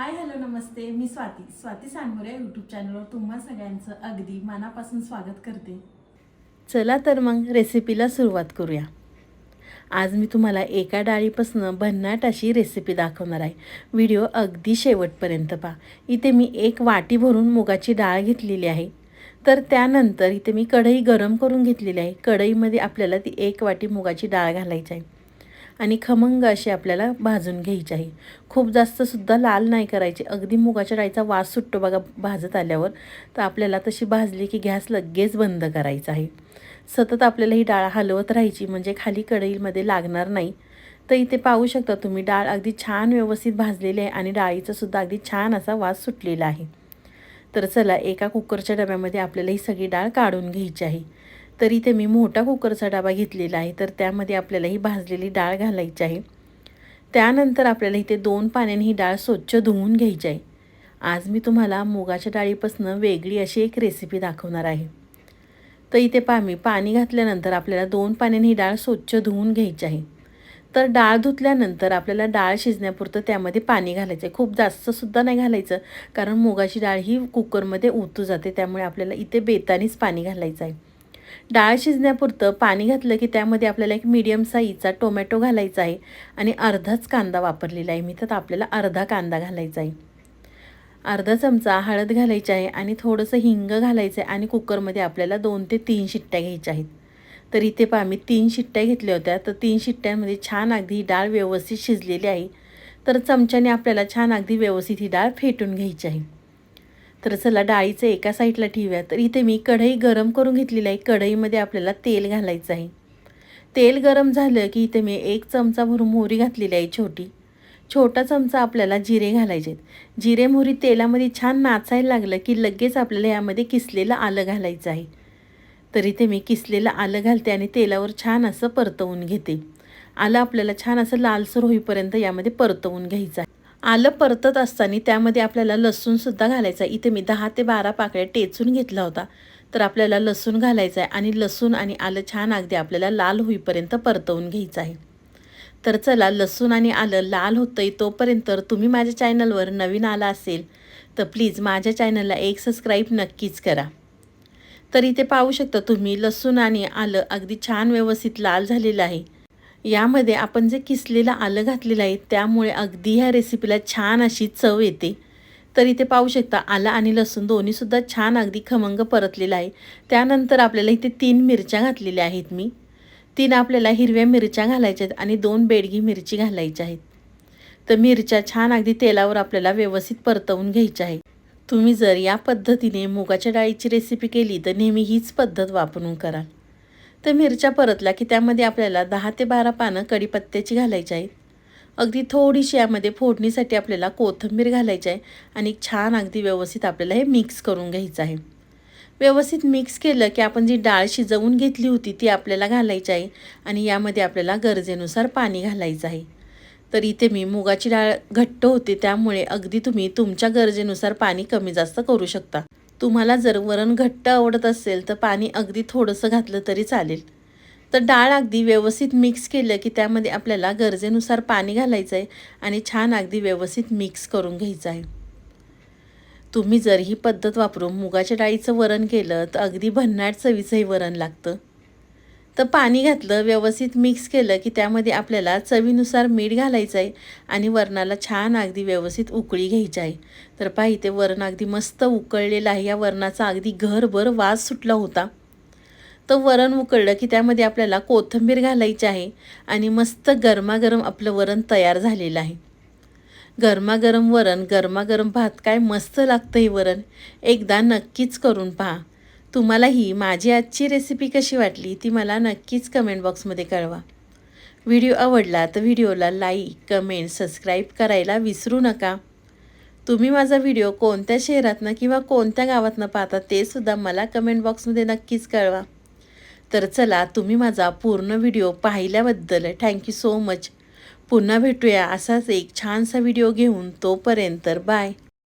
हाय hello नमस्ते. मी Swati. Swati Sangore YouTube चॅनलवर तुम्हा सगळ्यांचं अगदी मनापासून स्वागत करते. चला तर मग रेसिपीला सुरुवात करूया. आज मी तुम्हाला एका डाळीपासून भन्नाट अशी रेसिपी दाखवणार आहे. व्हिडिओ अगदी शेवटपर्यंत पहा. इथे मी एक वाटी भरून मुगाची डाळ घेतलेली आहे. तर त्यानंतर इथे मी कढई गरम करून घेतलेली आहे. कढईमध्ये आपल्याला ती एक वाटी मुगाची डाळ घालायची आहे. आणि खमंग अशी आपल्याला भाजून घ्यायची आहे. खूप जास्तसुद्धा लाल नाही करायची. अगदी मुगाच्या डाळीचा वास सुटतो बघा भाजत आल्यावर. तर आपल्याला तशी भाजली की गॅस लगेच बंद करायचा आहे. सतत आपल्याला ही डाळ हलवत राहायची म्हणजे खाली कढईमध्ये लागणार नाही. तर इथे पाहू शकता तुम्ही डाळ अगदी छान व्यवस्थित भाजलेली आहे आणि डाळीचासुद्धा अगदी छान असा वास सुटलेला आहे. तर चला एका कुकरच्या डब्यामध्ये आपल्याला ही सगळी डाळ काढून घ्यायची आहे. तर इथे मी मोठा कुकरचा डबा घेतलेला आहे. तर त्यामध्ये आपल्याला ही भाजलेली डाळ घालायची आहे. त्यानंतर आपल्याला इथे दोन पाण्याने ही डाळ स्वच्छ धुवून घ्यायची आहे. आज मी तुम्हाला मुगाच्या डाळीपासून वेगळी अशी एक रेसिपी दाखवणार आहे. तर इथे पा मी पाणी घातल्यानंतर आपल्याला दोन पाण्याने ही डाळ स्वच्छ धुवून घ्यायची आहे. तर डाळ धुतल्यानंतर आपल्याला डाळ शिजण्यापुरतं त्यामध्ये पाणी घालायचं आहे. खूप जास्तसुद्धा नाही घालायचं कारण मुगाची डाळ ही कुकरमध्ये उतू जाते. त्यामुळे आपल्याला इथे बेतानीच पाणी घालायचं आहे. डाळ शिजण्यापुरतं पाणी घातलं की त्यामध्ये आपल्याला एक मीडियम साईजचा टोमॅटो घालायचा आहे. आणि अर्धाच कांदा वापरलेला आहे. मी तर आपल्याला अर्धा कांदा घालायचा आहे. अर्धा चमचा हळद घालायची आहे आणि थोडंसं हिंग घालायचं आहे आणि कुकरमध्ये आपल्याला दोन ते तीन शिट्ट्या घ्यायच्या आहेत. तर इथे पहा मी तीन शिट्ट्या घेतल्या होत्या. तर तीन शिट्ट्यांमध्ये छान अगदी ही डाळ व्यवस्थित शिजलेली आहे. तर चमच्याने आपल्याला छान अगदी व्यवस्थित ही डाळ फेटून घ्यायची आहे. तर चला डाळीचं एका साईडला ठेवूया. तर इथे मी कढई गरम करून घेतलेली आहे. कढईमध्ये आपल्याला तेल घालायचं आहे. तेल गरम झालं की इथे मी एक चमचा भरून मोहरी घातलेली आहे छोटी. छोटा चमचा आपल्याला जिरे घालायचे आहेत जिरे मोहरी तेलामध्ये छान नाचायला लागलं की लगेच आपल्याला यामध्ये किसलेलं आलं घालायचं आहे. तर इथे मी किसलेलं आलं घालते आणि तेलावर छान असं परतवून घेते. आलं आपल्याला छान असं लालसर होईपर्यंत यामध्ये परतवून घ्यायचं आहे. आलं परतत असताना त्यामध्ये आपल्याला लसूणसुद्धा घालायचं आहे. इथे मी दहा ते बारा पाकळ्या टेचून घेतला होता. तर आपल्याला लसूण घालायचं आहे आणि लसूण आणि आलं छान अगदी आपल्याला लाल होईपर्यंत परतवून घ्यायचं आहे. तर चला लसूण आणि आलं लाल होतं आहे तोपर्यंत तुम्ही माझ्या चॅनलवर नवीन आला असेल तर प्लीज माझ्या चॅनलला एक सबस्क्राईब नक्कीच करा. तर इथे पाहू शकता तुम्ही लसूण आणि आलं अगदी छान व्यवस्थित लाल झालेलं आहे. यामध्ये आपण जे किसलेलं आलं घातलेलं आहे त्यामुळे अगदी ह्या रेसिपीला छान अशी चव येते. तर इथे पाहू शकता आलं आणि लसूण दोन्हीसुद्धा छान अगदी खमंग परतलेला आहे. त्यानंतर आपल्याला इथे तीन मिरच्या घातलेल्या आहेत मी. तीन आपल्याला हिरव्या मिरच्या घालायच्या आहेत आणि दोन बेडगी मिरची घालायच्या आहेत. तर मिरच्या छान अगदी तेलावर आपल्याला व्यवस्थित परतवून घ्यायच्या आहे तुम्ही जर या पद्धतीने मुगाच्या डाळीची रेसिपी केली तर नेहमी हीच पद्धत वापरून कराल तर मिरच्या परतल्या की त्यामध्ये आपल्याला दहा ते बारा पानं कढीपत्त्याची घालायची आहेत. अगदी थोडीशी यामध्ये फोडणीसाठी आपल्याला कोथिंबीर घालायची आहे आणि छान अगदी व्यवस्थित आपल्याला हे मिक्स करून घ्यायचं आहे. व्यवस्थित मिक्स केलं की आपण जी डाळ शिजवून घेतली होती ती आपल्याला घालायची आहे आणि यामध्ये आपल्याला गरजेनुसार पाणी घालायचं आहे. तर इथे मी मुगाची डाळ घट्ट होते त्यामुळे अगदी तुम्ही तुमच्या गरजेनुसार पाणी कमी जास्त करू शकता. तुम्हाला जर वरण घट्ट आवडत असेल तर पाणी अगदी थोडंसं घातलं तरी चालेल. तर डाळ अगदी व्यवस्थित मिक्स केलं की त्यामध्ये आपल्याला गरजेनुसार पाणी घालायचं आहे आणि छान अगदी व्यवस्थित मिक्स करून घ्यायचं आहे तुम्ही जर ही पद्धत वापरून मुगाच्या डाळीचं वरण केलं तर अगदी भन्नाट चवीचंही वरण लागतं. तर पाणी घातलं व्यवस्थित मिक्स केलं की त्यामध्ये आपल्याला चवीनुसार मीठ घालायचं आहे आणि वरणाला छान अगदी व्यवस्थित उकळी घ्यायची आहे. तर पहा इथे वरण अगदी मस्त उकळलेलं आहे. या वरणाचा अगदी घरभर वास सुटला होता. तर वरण उकळलं की त्यामध्ये आपल्याला कोथिंबीर घालायची आहे आणि मस्त गरमागरम आपलं वरण तयार झालेलं आहे. गरमागरम वरण गरमागरम भात काय मस्त लागतं हे वरण. एकदा नक्कीच करून पहा. तुम्हाला ही माझी आजची रेसिपी कशी वाटली ती मला नक्कीच कमेंट बॉक्समध्ये कळवा. व्हिडिओ आवडला तर व्हिडिओला लाईक कमेंट सबस्क्राईब करायला विसरू नका. तुम्ही माझा व्हिडिओ कोणत्या शहरातनं किंवा कोणत्या गावातनं पाहता ते सुद्धा मला कमेंट बॉक्समध्ये नक्कीच कळवा. तर चला तुम्ही माझा पूर्ण व्हिडिओ पाहिल्याबद्दल थँक्यू सो मच पुन्हा भेटूया असाच एक छानसा व्हिडिओ घेऊन तोपर्यंत बाय